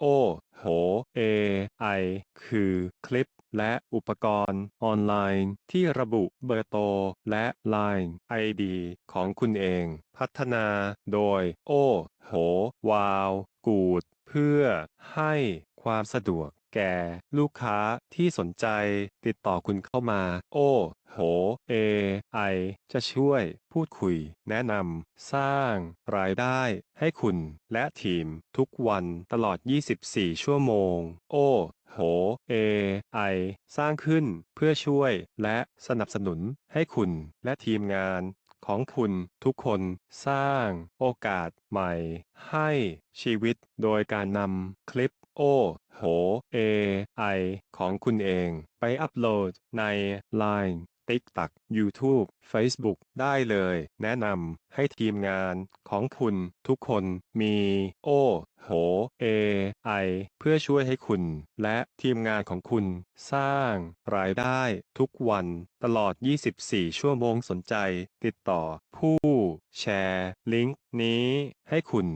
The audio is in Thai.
โอ้โห AI คือคลิปและอุปกรณ์ออนไลน์ที่ระบุเบอร์โทรและ Line ID ของคุณเอง พัฒนาโดย โอ้โห วาว กูด เพื่อให้ ความสะดวกแก่ลูกค้าที่สนใจติดต่อคุณเข้ามา โอ้โห AI จะช่วยพูดคุย แนะนำสร้างรายได้ให้คุณและทีมทุกวันตลอด 24 ชั่วโมง โอ้โห AI สร้างขึ้นเพื่อช่วยและสนับสนุนให้คุณและทีมงาน ของคุณทุกคนสร้างโอกาสใหม่ ให้ชีวิตโดยการนำคลิปโอโห AI ของคุณเอง ไปอัปโหลดใน Line TikTok YouTube Facebook ได้เลย แนะนำให้ทีมงานของคุณทุกคนมี โอโห AI เพื่อช่วยให้คุณ และทีมงานของคุณ สร้าง รายได้ ทุกวัน ตลอด 24 ชั่วโมงสนใจ ติดต่อผู้ แชร์ ลิงก์นี้ให้คุณ